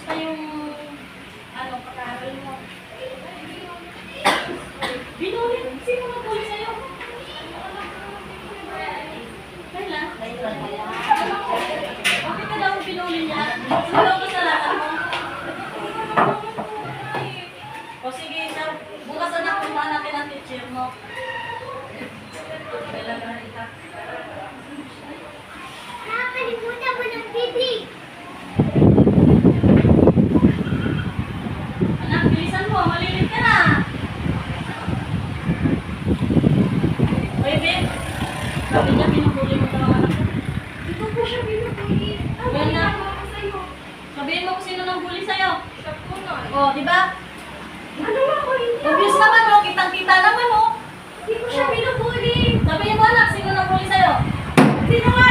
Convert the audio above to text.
Kamusta yung ano, pag-aaral mo? Binuli? Sino nabuli sa'yo? Kailan? Bakit ka daw binuli niya? Ano daw kasalanan mo? O sige, siya. Bukas na puntahan natin ang teacher mo. Kailangan kita. Nakakalimutan mo ng bibig. Anak, bilisan mo. Malilit ka na. Oy, babe. Sabi niya, binubuli mo daw anak ko. Ito po siya binubuli. Ano Yan na. ko sa'yo? Sabihin mo kung sino nang bully sa'yo. Siya po nun. O, di ba? Ano ako hindi? Obvious naman, o. Kitang-kita naman, o. Hindi ko siya binubuli. Sabihin mo, anak, sino nang bully sa'yo? Sinungaling ka!